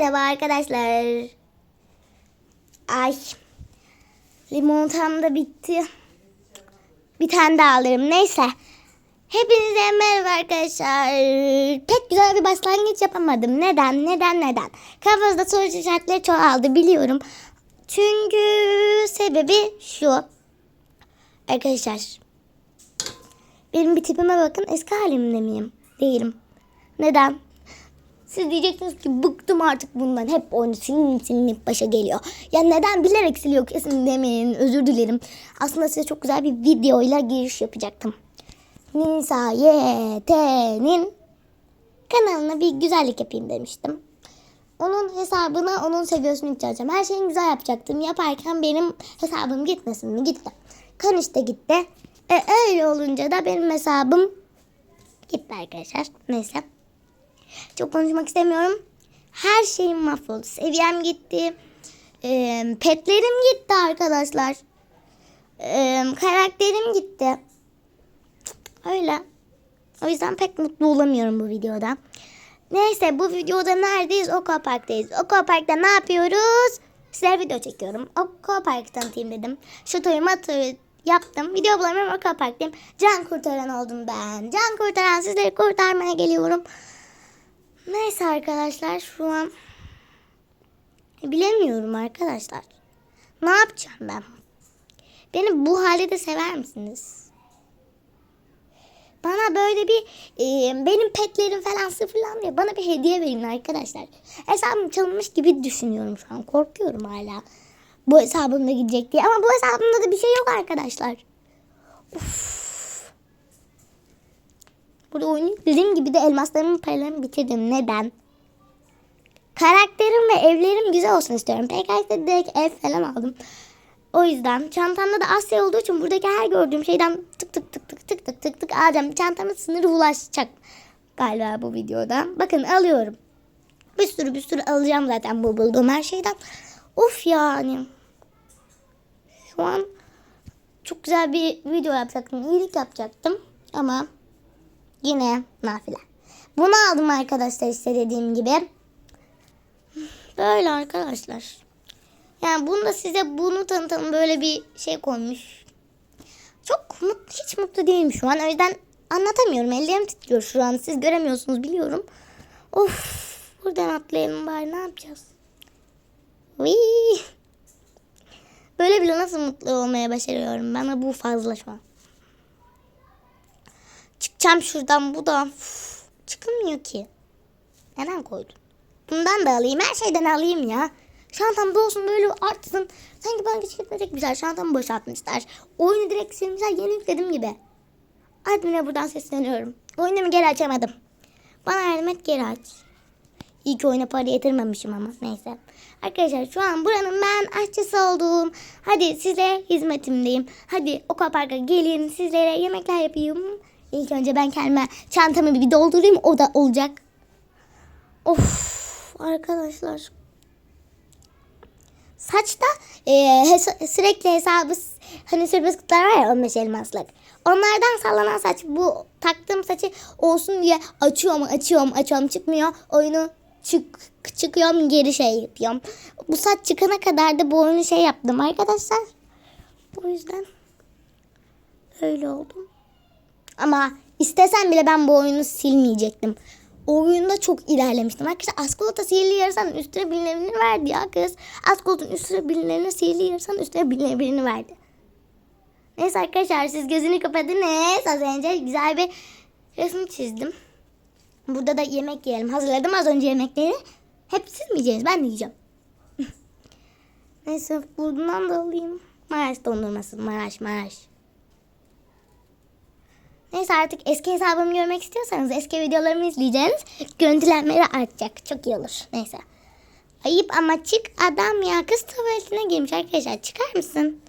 Merhaba arkadaşlar. Ay. Limonatam da bitti. Bir tane daha alırım. Neyse. Hepinize merhaba arkadaşlar. Pek güzel bir başlangıç yapamadım. Neden? Neden? Neden? Kafamızda soru işaretleri çoğaldı biliyorum. Çünkü sebebi şu. Arkadaşlar. Benim bir tipime bakın. Eski halimde miyim? Değilim. Neden? Siz diyeceksiniz ki bıktım artık bundan. Hep oyunu silinip silinip başa geliyor. Ya neden bilerek siliyor kesin demeyin. Özür dilerim. Aslında size çok güzel bir videoyla giriş yapacaktım. Nisa YT'nin kanalına bir güzellik yapayım demiştim. Onun hesabına onun seviyesini yükselteceğim. Her şeyi güzel yapacaktım. Yaparken benim hesabım gitmesin mi? Gitti. Kan işte gitti. E, öyle olunca da benim hesabım gitti arkadaşlar. Neyse. Çok konuşmak istemiyorum. Her şeyim mahvoldu. Seviyem gitti. Ee, petlerim gitti arkadaşlar. Ee, karakterim gitti. Öyle. O yüzden pek mutlu olamıyorum bu videoda. Neyse bu videoda neredeyiz? Aquapark'tayız. Aquapark'ta ne yapıyoruz? Size video çekiyorum. Aquapark'ı tanıtayım dedim. Şatoyu matı yaptım. Video bulamıyorum Aquapark'tayım. Can kurtaran oldum ben. Can kurtaran sizleri kurtarmaya geliyorum. Neyse arkadaşlar şu an bilemiyorum arkadaşlar. Ne yapacağım ben? Beni bu halde de sever misiniz? Bana böyle bir e, benim petlerim falan sıfırlandı ya bana bir hediye verin arkadaşlar. Hesabım çalınmış gibi düşünüyorum şu an. Korkuyorum hala. Bu hesabımda gidecek diye. Ama bu hesabımda da bir şey yok arkadaşlar. Uf. Burada oyunu dediğim gibi de elmaslarımın paralarımı bitirdim. Neden? Karakterim ve evlerim güzel olsun istiyorum. PKX'de direkt ev falan aldım. O yüzden çantamda da Asya olduğu için buradaki her gördüğüm şeyden tık tık tık tık tık tık tık tık alacağım. Çantamın sınırı ulaşacak galiba bu videoda. Bakın alıyorum. Bir sürü bir sürü alacağım zaten bu bulduğum her şeyden. Of yani. Şu an çok güzel bir video yapacaktım. iyilik yapacaktım. Ama Yine nafile. Bunu aldım arkadaşlar işte dediğim gibi. Böyle arkadaşlar. Yani bunu da size bunu tanıtalım böyle bir şey koymuş. Çok mutlu, hiç mutlu değilim şu an. O yüzden anlatamıyorum. Ellerim titriyor şu an. Siz göremiyorsunuz biliyorum. Of. Buradan atlayalım bari ne yapacağız? Vii. Böyle bile nasıl mutlu olmaya başarıyorum. Bana bu fazla şu an. Çıkacağım şuradan bu da. Uf, çıkılmıyor ki. Neden koydun? Bundan da alayım. Her şeyden alayım ya. Şantamda olsun böyle artsın. Sanki bana geçirtmeyecek güzel. Şantamı boşaltmışlar. Oyunu direkt silmişler. Yeni yükledim gibi. Admin'e buradan sesleniyorum. Oyunumu geri açamadım. Bana yardım et geri aç. İyi ki oyuna para yatırmamışım ama neyse. Arkadaşlar şu an buranın ben aşçısı oldum. Hadi size hizmetimdeyim. Hadi o parka gelin sizlere yemekler yapayım. İlk önce ben kendime çantamı bir doldurayım o da olacak. Of arkadaşlar. Saçta e, hes- sürekli hesabı hani sürbüskütler var ya 15 elmaslık. Onlardan sallanan saç bu taktığım saçı olsun diye açıyorum açıyorum açıyorum çıkmıyor. Oyunu çık çıkıyorum geri şey yapıyorum. Bu saç çıkana kadar da bu oyunu şey yaptım arkadaşlar. Bu yüzden öyle oldum. Ama istesem bile ben bu oyunu silmeyecektim. O oyunda çok ilerlemiştim. Arkadaşlar Askolot'a sihirli yarısan üstüne bilinebirini verdi ya kız. Askolot'un üstüne bilinebirini sihirli yarısan üstüne bilinebirini verdi. Neyse arkadaşlar siz gözünü kapatınız. Az önce güzel bir resim çizdim. Burada da yemek yiyelim. Hazırladım az önce yemekleri. Hep siz mi yiyeceksiniz? Ben de yiyeceğim. Neyse buradan da alayım. Maraş dondurması. Maraş Maraş. Neyse artık eski hesabımı görmek istiyorsanız eski videolarımı izleyeceğiniz görüntülenmeleri artacak. Çok iyi olur. Neyse. Ayıp ama çık adam ya. Kız tuvaletine girmiş arkadaşlar. Çıkar mısın?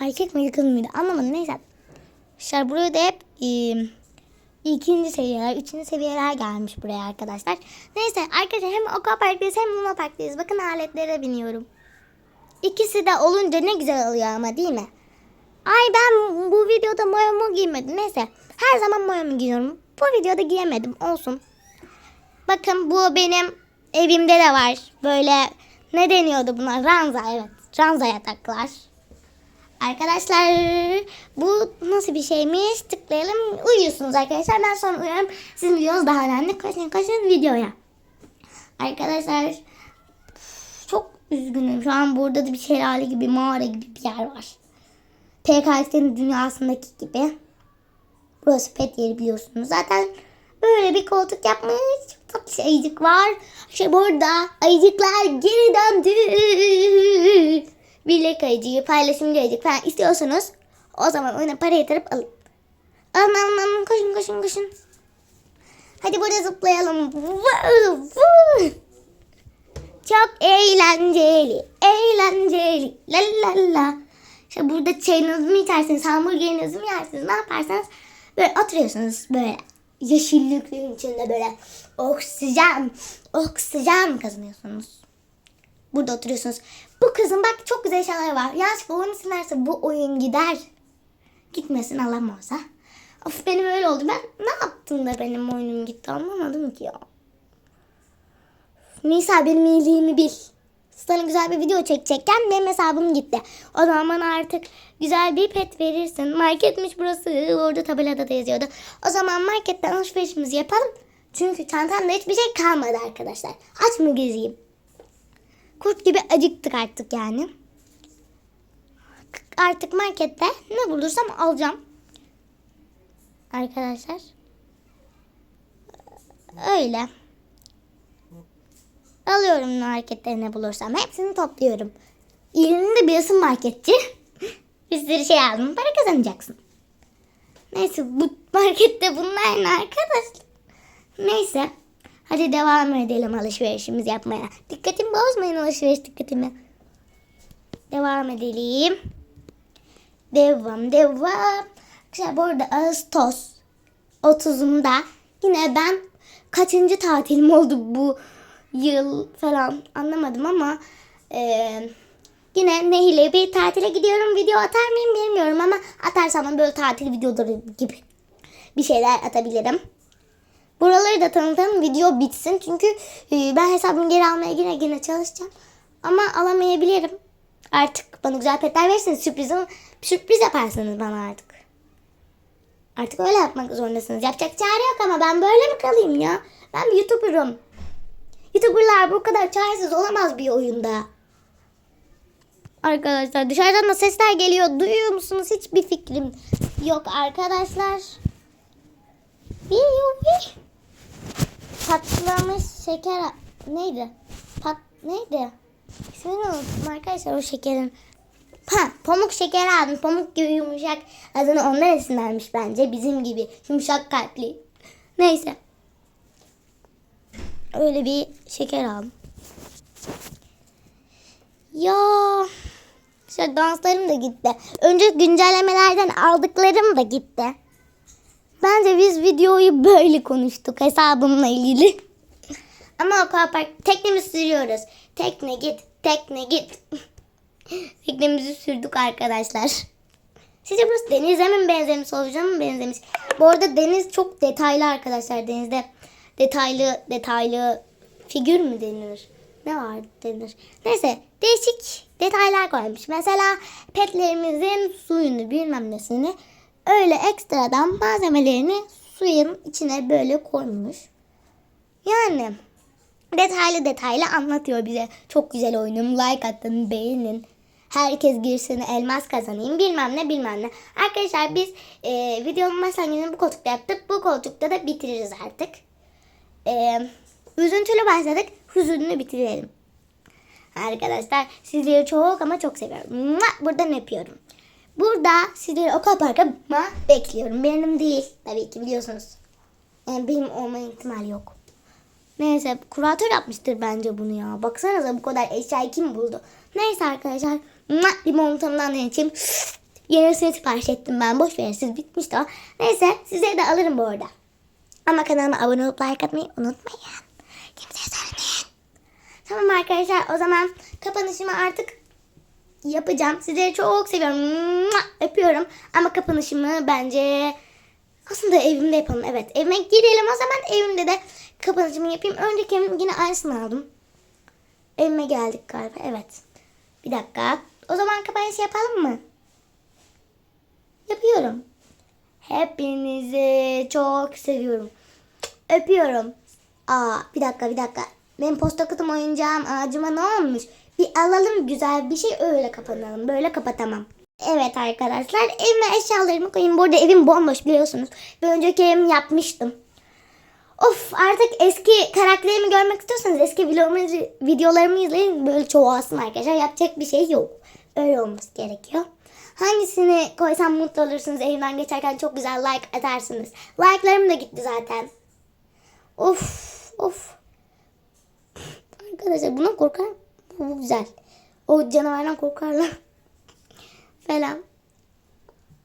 Erkek miydi kız mıydı anlamadım. Neyse. Arkadaşlar buraya da hep e, ikinci seviyeler, üçüncü seviyeler gelmiş buraya arkadaşlar. Neyse arkadaşlar hem Oka Park'tayız hem Luna Park'tayız. Bakın aletlere biniyorum. İkisi de olunca ne güzel oluyor ama değil mi? Ay ben bu videoda mayomu giymedim. Neyse. Her zaman mayomu giyiyorum. Bu videoda giyemedim. Olsun. Bakın bu benim evimde de var. Böyle ne deniyordu buna? Ranza evet. Ranza yataklar. Arkadaşlar bu nasıl bir şeymiş? Tıklayalım. Uyuyorsunuz arkadaşlar. Ben sonra uyuyorum. Sizin videonuz daha önemli. Koşun koşun videoya. Arkadaşlar çok üzgünüm. Şu an burada da bir şelale gibi mağara gibi bir yer var. PKX'nin dünyasındaki gibi. Burası pet yeri biliyorsunuz. Zaten böyle bir koltuk yapmış. Çok tatlı ayıcık var. İşte burada ayıcıklar geri döndü. Birlik ayıcığı, paylaşımcı ayıcık falan istiyorsanız o zaman oyuna para yatırıp alın. Alın alın alın koşun koşun koşun. Hadi burada zıplayalım. Çok eğlenceli, eğlenceli. La la la. İşte burada çayınızı mı içersiniz, hamburgerinizi mi yersiniz, ne yaparsanız böyle oturuyorsunuz böyle yeşilliklerin içinde böyle oksijen, oksijen kazanıyorsunuz. Burada oturuyorsunuz. Bu kızın bak çok güzel şeyler var. Yanlışlıkla oyunu silerse bu oyun gider. Gitmesin Allah olsa. Of benim öyle oldu. Ben ne yaptım da benim oyunum gitti anlamadım ki ya. Nisa benim iyiliğimi bil. Sana güzel bir video çekecekken benim hesabım gitti. O zaman artık güzel bir pet verirsin. Marketmiş burası. Orada tabelada da yazıyordu. O zaman marketten alışverişimizi yapalım. Çünkü çantamda hiçbir şey kalmadı arkadaşlar. Aç mı gezeyim? Kurt gibi acıktık artık yani. Artık markette ne bulursam alacağım. Arkadaşlar. Öyle. Alıyorum markette ne bulursam. Hepsini topluyorum. İlinde birisi marketçi. Bir sürü şey aldım. Para kazanacaksın. Neyse bu markette bunlar ne arkadaşlar? Neyse. Hadi devam edelim alışverişimizi yapmaya. Dikkatimi bozmayın alışveriş dikkatimi. Devam edelim. Devam devam. Arkadaşlar bu arada Ağustos 30'unda yine ben kaçıncı tatilim oldu bu yıl falan anlamadım ama eee, yine Nehir'le bir tatile gidiyorum. Video atar mıyım bilmiyorum ama atarsam böyle tatil videoları gibi bir şeyler atabilirim. Buraları da tanıtalım video bitsin. Çünkü e, ben hesabımı geri almaya yine yine çalışacağım. Ama alamayabilirim. Artık bana güzel petler verirseniz sürprizim, sürpriz yaparsınız bana artık. Artık öyle yapmak zorundasınız. Yapacak çare yok ama ben böyle mi kalayım ya? Ben bir YouTuber'ım. YouTuber'lar bu kadar çaresiz olamaz bir oyunda. Arkadaşlar dışarıdan da sesler geliyor. Duyuyor musunuz? Hiçbir fikrim yok arkadaşlar. Bir patlamış şeker neydi? Pat neydi? İsmini unuttum arkadaşlar o şekerin. Ha pamuk şeker aldım. Pamuk gibi yumuşak. Adını ondan esinlenmiş bence. Bizim gibi yumuşak kalpli. Neyse. Öyle bir şeker aldım. Ya işte danslarım da gitti. Önce güncellemelerden aldıklarım da gitti. Bence biz videoyu böyle konuştuk hesabımla ilgili. Ama o kadar teknemizi sürüyoruz. Tekne git, tekne git. Teknemizi sürdük arkadaşlar. Sizce burası denize mi benzemiş, solucan mı benzemiş? Bu arada deniz çok detaylı arkadaşlar. Denizde detaylı detaylı figür mü denilir? Ne var denir? Neyse değişik detaylar koymuş. Mesela petlerimizin suyunu bilmem nesini öyle ekstradan malzemelerini suyun içine böyle koymuş. Yani detaylı detaylı anlatıyor bize. Çok güzel oyunum. Like atın, beğenin. Herkes girsin, elmas kazanayım bilmem ne bilmem ne. Arkadaşlar biz e, videonun başlangıcını bu koltukta yaptık. Bu koltukta da bitiririz artık. E, üzüntülü başladık. Hüzünlü bitirelim. Arkadaşlar sizleri çok ama çok seviyorum. Buradan öpüyorum. Burada sizleri o parka bekliyorum. Benim değil tabii ki biliyorsunuz. Yani benim olma ihtimali yok. Neyse kuratör yapmıştır bence bunu ya. Baksanıza bu kadar eşyayı kim buldu? Neyse arkadaşlar. Mua! Limontamdan içeyim. Yenisini sipariş ettim ben. Boş verin siz bitmişti o. Neyse sizleri de alırım bu arada. Ama kanalıma abone olup like atmayı unutmayın. Kimseye söylemeyin. Tamam arkadaşlar o zaman kapanışımı artık yapacağım. Sizleri çok seviyorum. Öpüyorum. Ama kapanışımı bence aslında evimde yapalım. Evet evime girelim o zaman evimde de kapanışımı yapayım. Önceki evim yine aynısını aldım. Evime geldik galiba. Evet. Bir dakika. O zaman kapanış yapalım mı? Yapıyorum. Hepinizi çok seviyorum. Öpüyorum. Aa bir dakika bir dakika. Benim posta kutum oyuncağım ağacıma ne olmuş? Bir alalım güzel bir şey öyle kapanalım. Böyle kapatamam. Evet arkadaşlar evime eşyalarımı koyayım. Bu arada evim bomboş biliyorsunuz. Bir önceki evimi yapmıştım. Of artık eski karakterimi görmek istiyorsanız eski videolarımı, videolarımı izleyin. Böyle çoğalsın arkadaşlar. Yapacak bir şey yok. Öyle olması gerekiyor. Hangisini koysam mutlu olursunuz. Evimden geçerken çok güzel like atarsınız. Like'larım da gitti zaten. Of of. Arkadaşlar buna korkar Bu güzel. O canavardan korkarlar. Falan.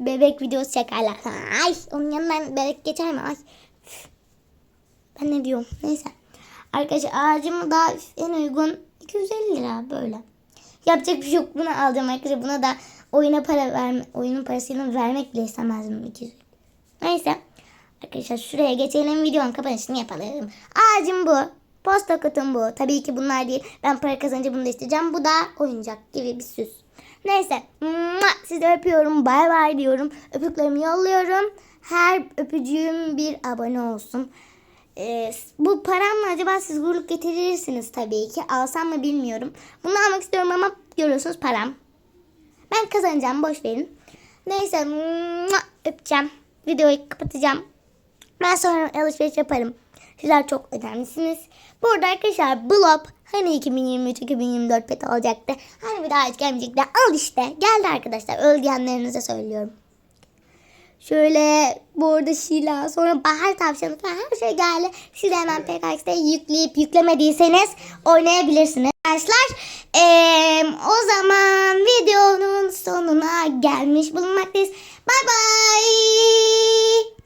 Bebek videosu çekerler. Ay onun yanından bebek geçer mi? Ay. Ben ne diyorum? Neyse. Arkadaşlar ağacımı da en uygun 250 lira böyle. Yapacak bir şey yok. Bunu alacağım arkadaşlar. Buna da oyuna para verme, oyunun parasıyla vermek bile istemezdim 200. Neyse. Arkadaşlar şuraya geçelim. Videonun kapanışını yapalım. Ağacım bu. Posta kutum bu. Tabii ki bunlar değil. Ben para kazanınca bunu da isteyeceğim. Bu da oyuncak gibi bir süs. Neyse. Sizi öpüyorum. Bay bay diyorum. Öpüklerimi yolluyorum. Her öpücüğüm bir abone olsun. Ee, bu paramla acaba siz gururluk getirirsiniz tabii ki. Alsam mı bilmiyorum. Bunu almak istiyorum ama görüyorsunuz param. Ben kazanacağım boş verin. Neyse öpeceğim. Videoyu kapatacağım. Ben sonra alışveriş yaparım. Sizler çok önemlisiniz. Burada arkadaşlar Blop hani 2023-2024 pet olacaktı. Hani bir daha hiç gelmeyecekti. Al işte geldi arkadaşlar. Özleyenlerinize söylüyorum. Şöyle burada Şila sonra Bahar Tavşanı falan her şey geldi. Siz de hemen PKX'de yükleyip yüklemediyseniz oynayabilirsiniz. Arkadaşlar eee, o zaman videonun sonuna gelmiş bulunmaktayız. Bye bye.